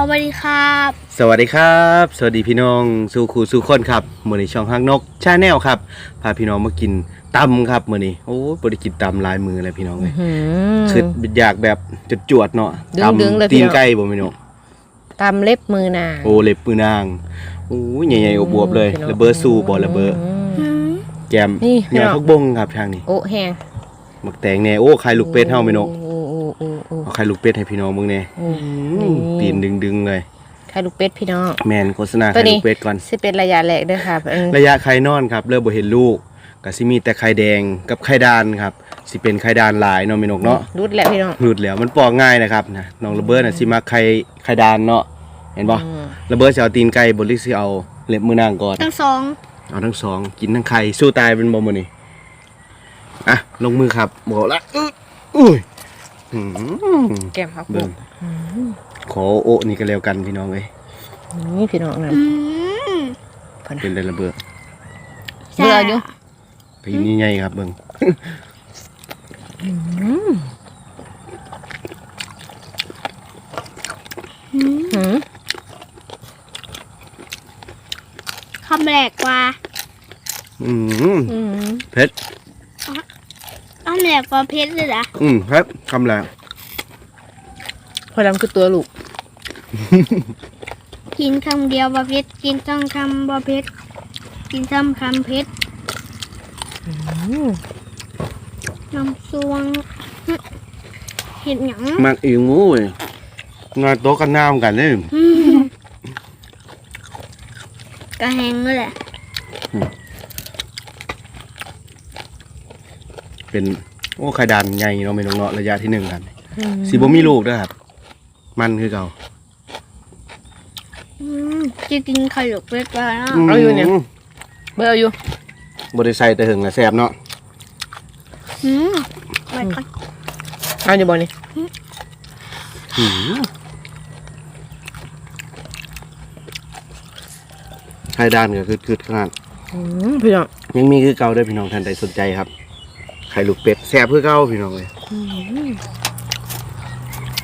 สวัสดีครับ สวัสดีครับ สวัสดีพี่น้องสู่ครูสู่คนครับมื้อนี้ช่องฮักนกชาแนลครับพาพี่น้องมากินตำครับมื้อนี้โอ้บ่ได้กินตำหลายมือเลยพี่น้องเลยหืคืออยากแบบจุดจวดๆเนาะดึงๆเลยตำพี่ตีนน้องไก่บ่แม่นกตำเล็บมือนางโอ้เล็บปือนางโอ้ยใหญ่ๆอบวบๆเลยพี่น้องระเบิดสู้บ่ระเบิดอืมแกมนี่พี่เนี่ยน้องพักบงครับทางนี้โอ้แห้งมักแตงแน่โอ้ไข่ลูกเป็ดเฮาแม่นก ไข่ลูกเป็ดให้พี่น้องมึงแน่โอ้อืมตีนดึงๆเลยไข่ลูกเป็ดพี่น้องแม่นโฆษณาตัไข่วนี้ลูกเป็ดก่อนสิเป็นระยะแรกเด้วยครับอันระยะไข่นอนครับ เริ่มบ่เห็นลูกก็สิมีแต่ไข่แดงกับไข่ดานครับสิเป็นไข่ดานหลายเนาะแม่นกเนาะรุดแล้วพี่น้องหลุดแล้วมันปอกง่ายนะครับนะน้องระเบิดน่ะสิมาไข่ไข่ดานเนาะเห็นบ่อืมระเบิดสิเอาตีนไก่บ่หรือสิเอาเล็บมือนางก่อนทั้งสองเอาทั้งสองกินทั้งไข่สู้ตายเป็นบ่มื้อนี้อะลงมือครับบอกละอื้ออุ้ย อืมแก้มพักบุเบิ่งกขอโอะนี่ก็แล้วกันพี่น้องเอ้ยนี่พี่น้องนะอืมเป็นได้ระเบิดเบื่ออยู่ไปนี่ใหญ่ครับเบิ่งหืมคำแรกว่าอืมอืมเผ็ดคำแรกว่าเพชรเลยเหรออืมครับคำแรกพอดำคือตัวลูก กินคำเดียวว่าเพชรกินต้องคำว่าเพชรกินซ้ำคำเพชรอืมน้ำซวงเห็ดหยังมักอีงูเว้ยงานโต๊ะกันน้ำกันเด้อืมกระแหงเลยแหละ เป็นโอ้ไข่ดานใหญ่เนาะไม่น้องเนาะระยะที่หนึ่งกันอืมสีบ่มีลูกเด้วยครับ มันคือเก่าอืมจะกินไข่ลูกเป็ดไปแล้วเอาอยู่เนี่ยเบื่ออยู่บ่ได้ใส่แต่หึงน่ะแซ่บเนาะอืมไปก่อนเอาอยู่บ่นี่หือไข่ดานก็คือคือขนาดอืมพี่น้องยังมีคือเก่าเด้วยพี่น้องท่านใดสนใจครับไข่ลูกเป็ดแซ่บคือเก่าพี่น้องเลย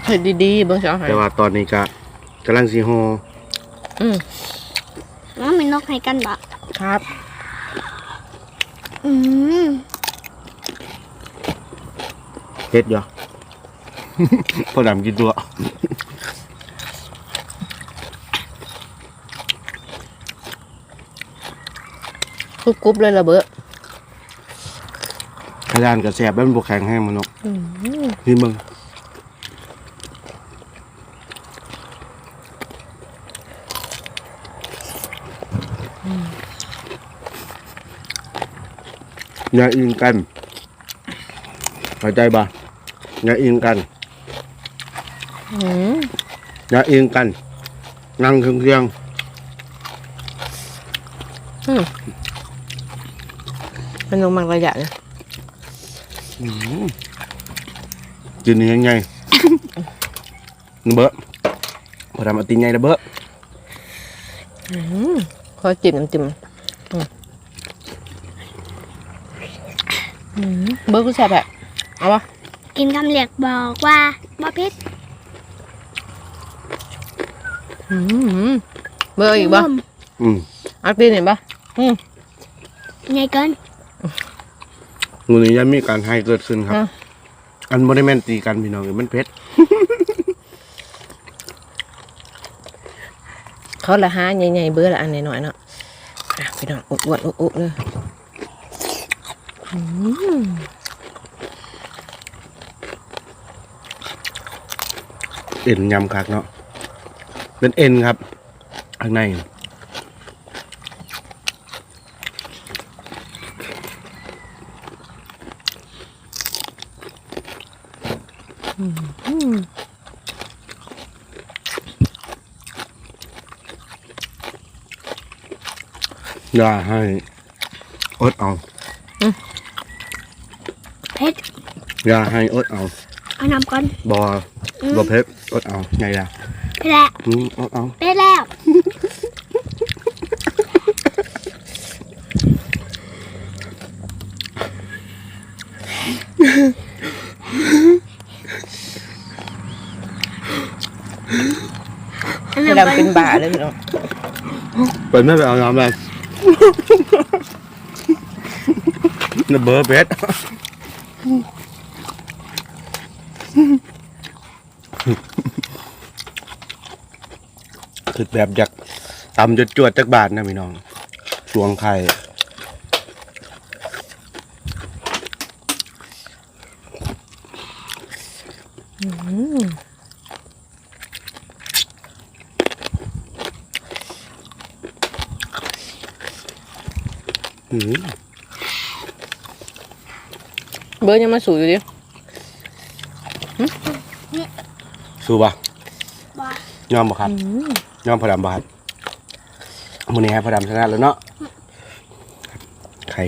เห็ดดีๆเบิ่งสิเอาให้แต่ว่าตอนนี้ก็กำลังสิห่ออืมแล้วมีนกให้กันบะครับ อืมเฮ็ดอยู่พอดำกินตัวกรุบกรุบเลยระเบ้อไข่ดานก็แซ่บแล้วมันบ่แข็งแห้งมันเนาะอืมนี่มึงอย่าอิงกันเข้าใจบ่อย่าอิงกันอืมอย่าอิงกัน นั่งเครื่องมันลงมักระยะเลยๆ กินยังไงนเบอะพอทำเอาตีนไงนะเบอะอืมขอจิ้มน้ำจิ้มอืมอืมเบอร์กูแซ่บแบบเอาวะกินคำแรกบอกว่าว่าเพชรอืมเบอร์อีกบ่อืมเอาตีนเห็นบ่อืมไงเกิน งูนี้ยังมีการให้เกิดขึ้นครับอะอันบริแมนตีกันพี่น้องเอ้ยมันเพชรเขาละห้าใหญ่ๆเบอร์ละอันหน่อยๆเนาะอะพี่น้องอุดอุดอุดอุดเลยอืมเอ็นยำคักเนาะเป็นเอ็นครับข้างใน อย่าให้อดเอาเพชรอย่าให้อดเอาเอาน้ำก่อนบอบอเพชรอดเอาไงล่ะเพชรแล้วอืมอดเอา เพชรแล้ว อัน พ นั้ อน ดำเป็นบ่าเลยพี่น้องเปิดไม่ไปเอาน้ำเลยน่เบอร์เพชรคือแบบอยากตำจดจวดจักบาทนะพี่น้องสวงไข่อืม เบอร์ยังมาสู่อยู่ดิสู้ปะบ้ายอมปะครับ ยอมพอดำบาทมือนี้ให้พอดำชนะแล้วเนาะไข่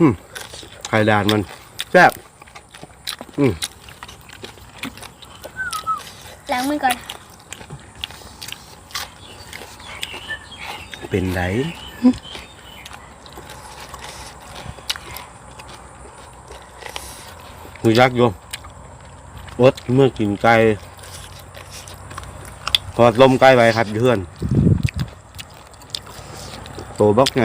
อืมไข่ดานมันแซ่บล้างมือก่อน เป็นไรมือยักษ์โยมอดเมื่อกินไก่พอดลมไก่ไปครับเพื่อน โตบักไง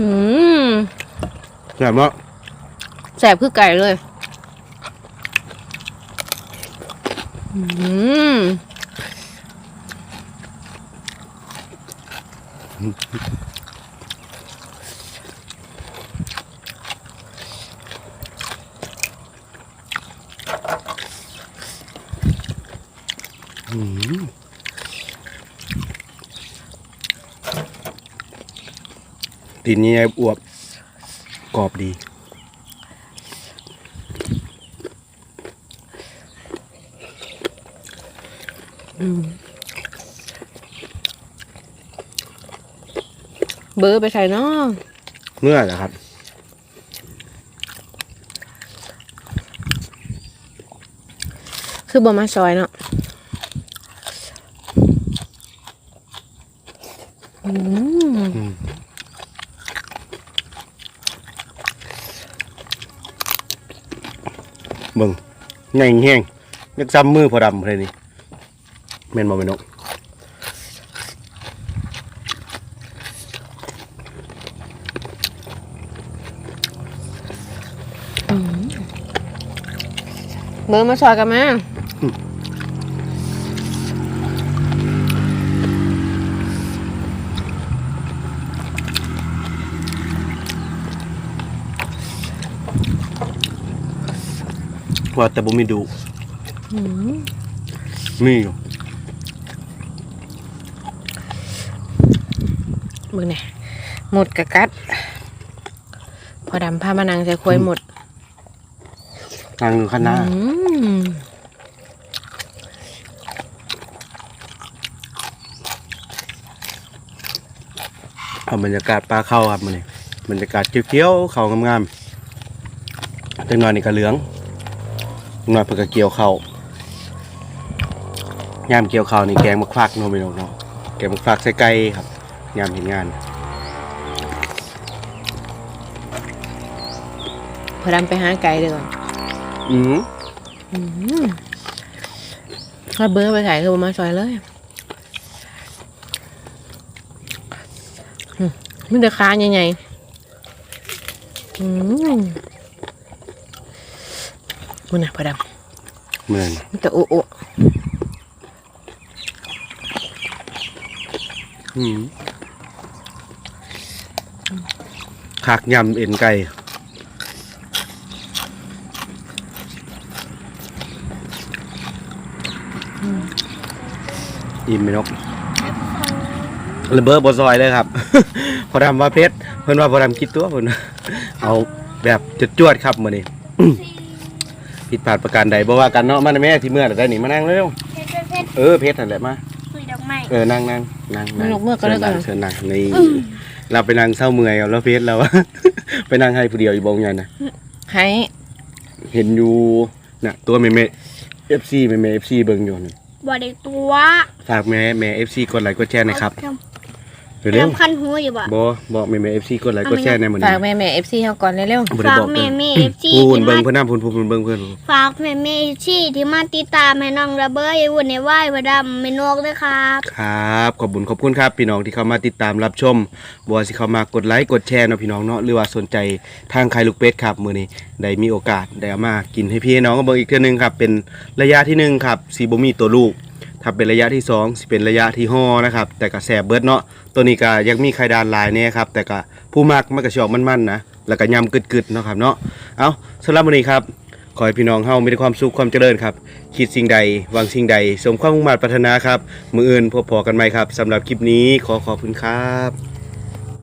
อืมแซ่บเนาะแสบคือไก่เลยอืม ตีนนี้อวบกรอบดี เบอร์ไปใส่เนาะเมื่อเหรอครับคือบอมาซอยเนาะอืม เบิ่ง ใหญ่แห้งยักซ้ำมือพอดำเลยนี่เม่นบ่เม่นกเบอร์มาชอยกันไหม ว่าแต่บ่มีดูมีอยู่เบิ่งเนี่ยหมดกะกัด พอดำพามานังใส่ควยหมดทางข้างหน้าอืมเอาบรรยากาศปลาเข้าครับมื้อนี้บรรยากาศเขียวๆเขางามๆจังหน่อยนี่ก็เหลืองจัง หน่อยเพิ่นก็เกี่ยวเข้าวยามเกี่ยวเข้าวนี่แกงมะควักเนาะแม่นกเนาะแกงมะควักใส่ไก่ครับยามเห็นงานพอดำไปหาไก่เดี๋ยวก่อนอือถ้าเบอร์ไปใส่คือบอมาซอยเลยอืมมันจะค้าใหญ่ๆอืม มันน่ะพอดำเหมือนมันจะโอ้โอ้อืมคักยำเอ็นไก่อิ่มไหมนกระเบิดบซอยเลยครับ พอดำว่าเพชรเพิ่นว่าพอดำคิดตัวเพิ่นว่าเอาแบบจดจวดๆครับมื้อนี้ ผิดพลาดประการใดบ่ว่ากันเนาะมาแม่ที่เมื่อได้นี่มานั่งเร็วเพชรเพชรเออเพชรนั่นแหละมาคุยดอกไม้เออนั่งนั่งนั่งมันลกเมื่อก็แล้วกัน เชิญนั่งนี่เราไปนั่งเศร้าเมื่อยเอาแล้วเพชรเรา ไปนั่งให้ผู้เดียวอยู่บงยันนะให้เห็นอยู่น่ะตัวแม่แม่ FC แม่แม่ FC เบิ่งอยู่นั่นบ่ได้ตัวฝากแม่แม่ FC กดไลค์กดแชร์หนะครับ เอา เร็วทำคันหูอยู่บ่ๆบ่บอกแม่แม่ FC กดไลค์กดแชร์ในมื้อฝานี้กแม่แม่เอฟซีเขาก่อนเร็วบ่ได้ฝากบอกแม่เพิ่นแม่เอฟซีพูนที่เบิ่มางเพิ่นนำพูนพูนเบิ่งเพิ่นฝากแม่แม่เอฟซีที่มาติดตามให้น้องระเบ้ยวุ่นในไหว้พระดำไม่นกด้วยครับครับ ขอบคุญขอบคุณครับพี่น้องที่เข้ามาติดตามรับชมบ่ว่าสิเข้ามากดไลค์กดแชร์เนาะพี่น้องเนาะหรือว่าสนใจทางไข่ลูกเป็ดครับมื้อนี้ได้มีโอกาสได้เอามากินให้พี่น้องก็เบิ่งอีกเทื่อนึงครับเป็นระยะที่หนึ่งครับสิบ่มีตัวลูก ถ้าเป็นระยะที่สองสิเป็นระยะที่ห้อนะครับ แต่กระแสบเบิดเนาะตัวนี้ก็ยังมีไข่ดานลายเนี่ยครับ แต่ก็ผู้มักมันก็ชอบมันๆนะแล้วก็ยำกึดๆเนาะครับเนาะเอาสำหรับวันนี้ครับขอให้พี่น้องเฮามีแต่ความสุขความเจริญครับ คิดสิ่งใดวางสิ่งใด สมความมุ่งมั่นปรารถนาครับ มืออื่นพบพอกันไหมครับสำหรับคลิปนี้ขอขอบคุณครับ